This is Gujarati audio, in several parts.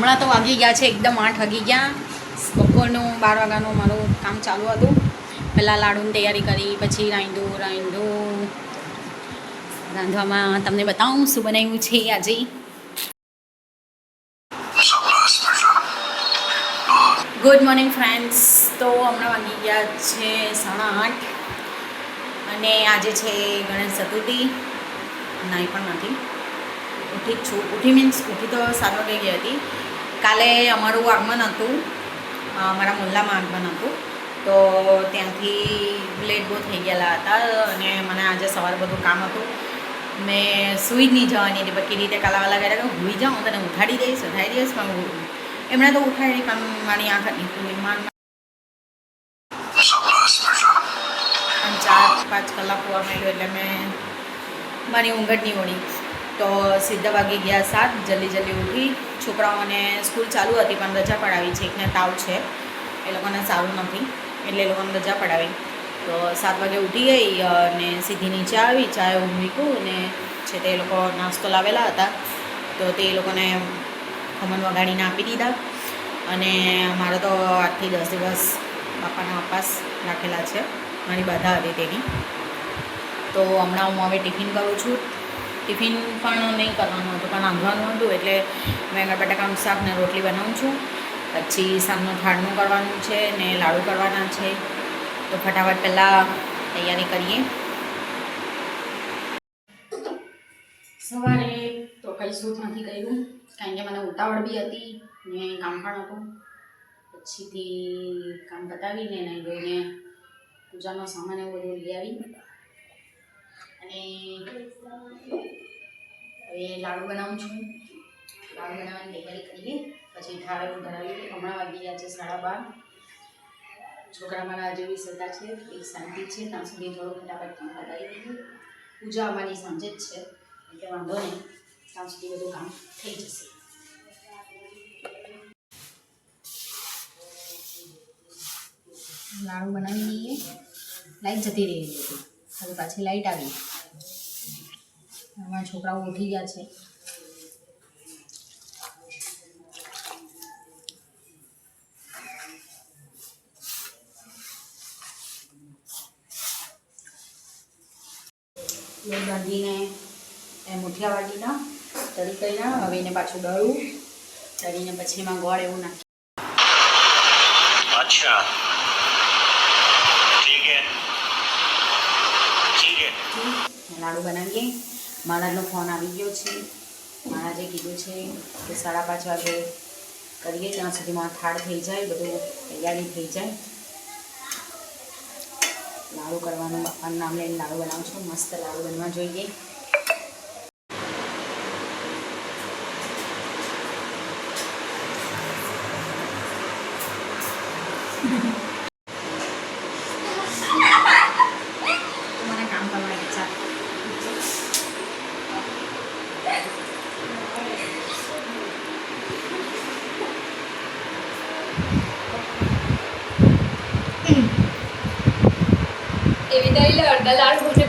હમણાં તો વાગી ગયા છે, એકદમ આઠ વાગી ગયા. બપોરનું બાર વાગ્યાનું મારું કામ ચાલુ હતું. પહેલાં લાડુની તૈયારી કરી, પછી રાંધું રાંધું. રાંધવામાં તમને બતાવું શું બનાવ્યું છે આજે. ગુડ મોર્નિંગ ફ્રેન્ડ્સ તો હમણાં વાગી ગયા છે સાડા આઠ. અને આજે છે ગણેશ ચતુર્થી. નાઈ પણ નથી. ઉઠી છું. ઉઠી મીન્સ ઉઠી તો સાત વાગે ગઈ હતી. કાલે અમારું આગમન હતું અમારા મારા મુલ્લામાં આગમન હતું. તો ત્યાંથી લેટ બહુ થઈ ગયેલા હતા અને મને આજે સવારે બધું કામ હતું. મેં સૂઈ જ નહીં જવાની હતી બાકી રીતે કાલાવાલા ગયા કે હુઈ જાઉં તને ઉઠાડી દઈશ ઉઠાડી દઈશ, પણ એમણે તો ઉઠાડી નહીં કારણ મારી આંખ ખુલ્લી. ચાર પાંચ કલાક હોવા માંડ્યો એટલે મેં મારી ઊંઘ નહીં ઓળી. તો સીધા વાગી ગયા સાત. જલ્દી જલ્દી ઉઠી. છોકરાઓને સ્કૂલ ચાલુ હતી, પણ રજા પડાવી છે. એકને તાવ છે. એ લોકોને સારું નથી. એટલે એ લોકોને રજા પડાવી. તો સાત વાગે ઉઠી ગઈ અને સીધી નીચે આવી. ચાય મૂક્યું અને છે તે લોકો નાસ્તો લાવેલા હતા. તો તે લોકોને ખમણ વગાડીને આપી દીધા. અને મારો તો આઠથી દસ દિવસ બાપાના અપાસ રાખેલા છે. મારી બાધા હતી તેની. તો હમણાં હું હવે ટિફિન કરું છું. ટિફિન પણ નહીં કરવાનું હતું, પણ રાંધવાનું હતું એટલે મેં બટાકાનું શાક ને રોટલી બનાવું છું. પછી સાંજનું થાળનું કરવાનું છે ને લાડુ કરવાના છે. તો ફટાફટ પહેલાં તૈયારી કરીએ. સવારે તો કંઈ શૂટ નથી કર્યું, કારણ કે મને ઉતાવળ બી હતી ને કામ પણ હતું. પછીથી કામ પતાવીને નહીં ધોઈને પૂજાનો સામાન એવું બધું લઈ આવી. અને હવે લાડુ બનાવું છું. લાડુ બનાવવાની તૈયારી કરીએ પછી થાળે ધરાવી હમણાં વાગી ગયા છે સાડા બાર. છોકરા મારા જેવી શ્રદ્ધા છે. એક શાંતિ છે. ત્યાં સુધી થોડો ફટાફટ કામ પતાવી દઈએ પૂજા અમારી સાંજે જ છે. એટલે વાંધો નહીં. ત્યાં સુધી બધું કામ થઈ જશે. લાડુ બનાવી દઈએ લાઈટ જતી રહી. હતી હવે પાછી લાઈટ આવી. અમારા છોકરાઓ ઉઠી ગયા છે. ગાંધીને એ મુઠિયા વાટીના તળી કરીને હવે એને પાછું દળવું તળીને પછી એમાં ગોળ એવું નાખી. અચ્છા. ઠીક હે ઠીક લાડુ બનાવીએ. મહારાજનો ફોન આવી ગયો છે. મહારાજે કીધું છે કે સાડા પાંચ વાગે કરીએ, ત્યાં સુધીમાં થાળ થઈ જાય, બધું તૈયારી થઈ જાય. લાડુ કરવાનું અન્ન નામ લઈને લાડુ બનાવું છું. મસ્ત લાડુ બનવા જોઈએ તો મને કામ કરવાની ઈચ્છા એવી તો એટલે અડધા લાડુ મને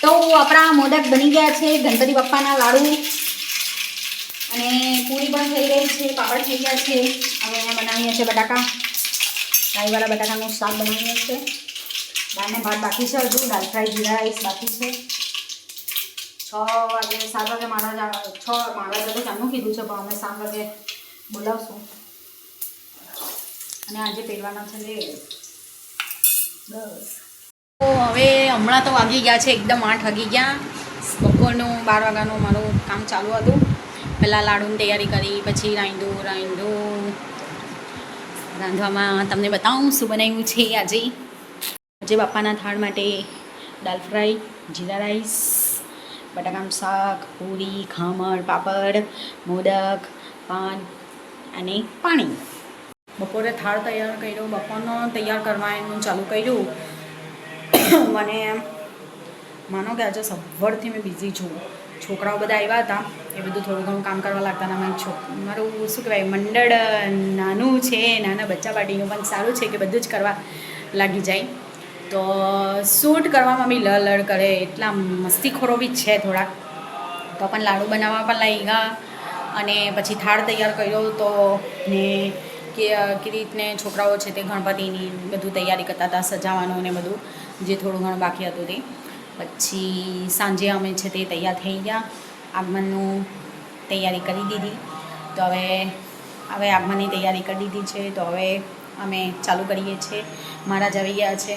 તો આપણા મોદક બની ગયા છે ગણપતિ બાપ્પાના લાડુ. અને પૂરી પણ થઈ ગઈ છે, પાપડ થઈ ગયા છે. હવે અહીંયા બનાવીએ છીએ બટાકા. રાઈવાળા બટાકાનું શાક બનાવીએ છીએ. દાળને ભાત બાકી છે, હજુ. દાલ ફ્રાય જીરા રાઈસ બાકી છે. છ વાગે, સાત વાગે મારા છ મારા વાગે ચાલનું કીધું છે, પણ અમે સાત વાગે બોલાવશું. અને આજે પહેરવાના છે લે બસ. તો હવે હમણાં તો વાગી ગયા છે, એકદમ આઠ વાગી ગયા. બપોરનું બાર વાગ્યાનું મારું કામ ચાલુ હતું. પહેલાં લાડુની તૈયારી કરી, પછી રાંધું રાંધું. રાંધવામાં તમને બતાવું શું બનાવ્યું છે આજે. આજે બાપાના થાળ માટે દાલ ફ્રાય, જીરા રાઈસ. બટાકાનું શાક, પૂરી, ખમણ, પાપડ, મોદક, પાન અને પાણી. બપોરે થાળ તૈયાર કર્યો, બપોરનો તૈયાર કરવાનું ચાલુ કર્યું. મને માનો કે આજે સવારથી મેં બિઝી છું. છોકરાઓ બધા આવ્યા હતા. એ બધું થોડું ઘણું કામ કરવા લાગતા હતા. મને છોક, મારું શું કહેવાય, મંડળ નાનું છે, નાના બચ્ચા પાર્ટીનું પણ સારું છે કે બધું જ કરવા લાગી જાય. તો શૂટ કરવામાં બી લડ કરે, એટલા મસ્તીખોરો બી છે થોડાક. તો પણ લાડુ બનાવવા પણ લઈ ગયા અને પછી થાળ તૈયાર કર્યો તો ને કે કે રીતને છોકરાઓ છે તે ગણપતિની બધું તૈયારી કરતા હતા, સજાવવાનું ને બધું, જે થોડું ઘણું બાકી હતું તે. પછી સાંજે અમે છે તે તૈયાર થઈ ગયા, આગમનનું તૈયારી કરી દીધી. તો હવે હવે આગમનની તૈયારી કરી દીધી છે, તો હવે અમે ચાલુ કરીએ છીએ. મહારાજ આવી ગયા છે.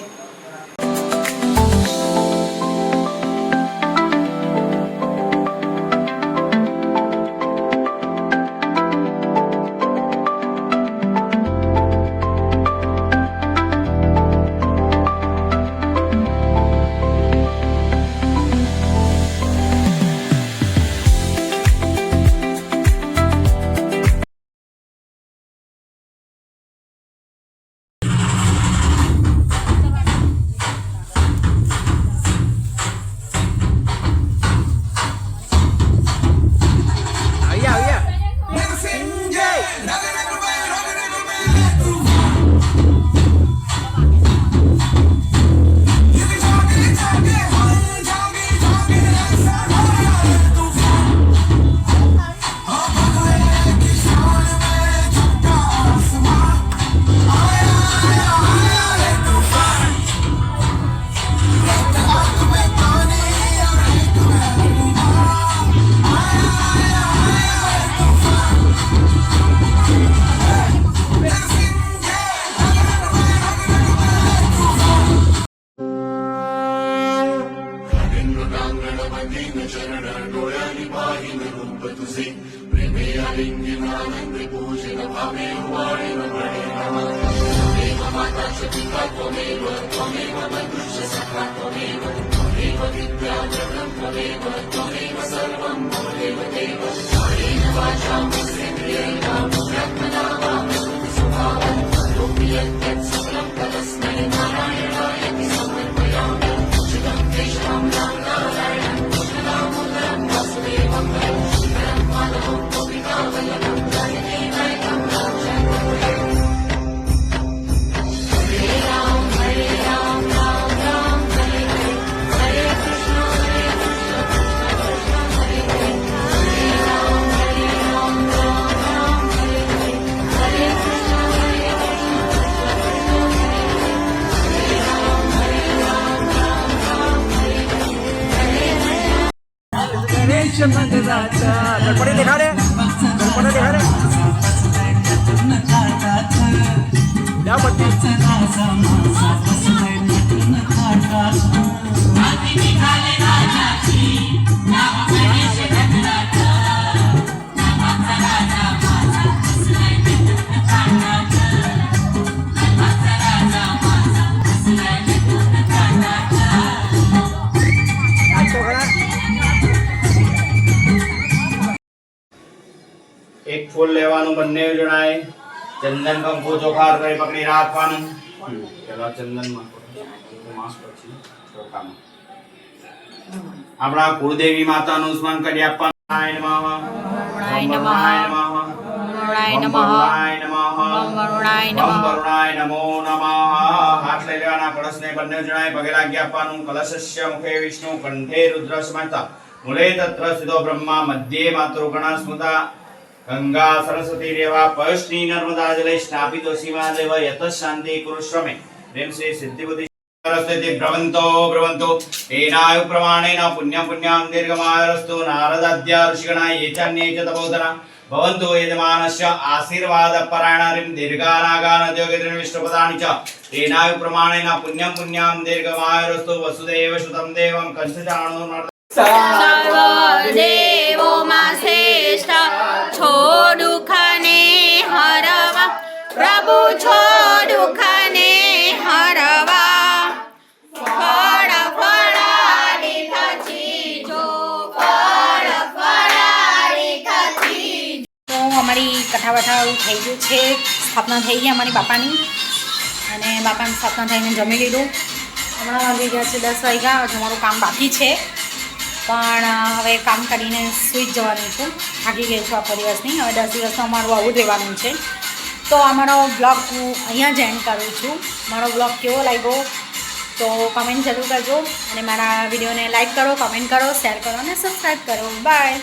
गणेश એક ફૂલ લેવાનું બંને જણાય ચંદન કંકુ ચોખાર કરી પકડી રાખવાનું. પેલા ચંદનમાં માસ પછી ચોખામાં. આપણા કુળદેવી માતાનું સ્મરણ કરી આપવાનું. નારાયણ નમઃ. વરુણાય નમઃ. વરુણાય નમઃ. નમઃ. વરુણાય હાથ લઈ લેવાના કળશને બંને જણાએ પગે લાગી આપવાનું. કલશસ્ય મુખે વિષ્ણુ કંઠે રુદ્ર સમર્થ મૂલે તત્ર બ્રહ્મા મધ્યે માતૃગણા સ્મૃતા. गंगा सरस्वती रेवा पश्नी नर्मदा जले स्थापित शिवादेव यत शांति कुरुष्व मे रेम श्री सिद्धिपति सरस्वती ब्रवंतो ब्रवंतो तेनायु प्रमाणेन पुण्यं पुण्यं दीर्घमायरस्तु नारदाद्या ऋषिगणा ये चान्ये च तपोधना भवन्तु यजमानस्य आशीर्वादपरायणारिं दीर्घानागानद्योगिर्विष्णुपदानि च तेनायु प्रमाणेन पुण्यं पुण्यां दीर्घमायुरस्तु वसुदेव श्रुतं देवं कंसचाणो છો દુઃખને હરવા. પ્રભુ, છો દુઃખને હરવા. તો અમારી કથા વથા થઈ ગયું છે, સ્થાપના થઈ ગઈ અમારી બાપાની. અને બાપાની સ્થાપના થઈને જમી લીધું. હમણાં વાગી ગયા છે દસ વાગ્યા, હજુ અમારું કામ બાકી છે. પણ હવે કામ કરીને સૂઈ જવાનું છે. થાકી ગઈ છું આખો દિવસની હવે દસ દિવસનું અમારું આવું રહેવાનું છે. તો અમારો બ્લોગ હું અહીંયા જ એન્ડ કરું છું. મારો બ્લોગ કેવો લાગ્યો? તો કમેન્ટ જરૂર કરજો. અને મારા વિડીયોને લાઇક કરો કમેન્ટ કરો શેર કરો અને સબસ્ક્રાઈબ કરો. બાય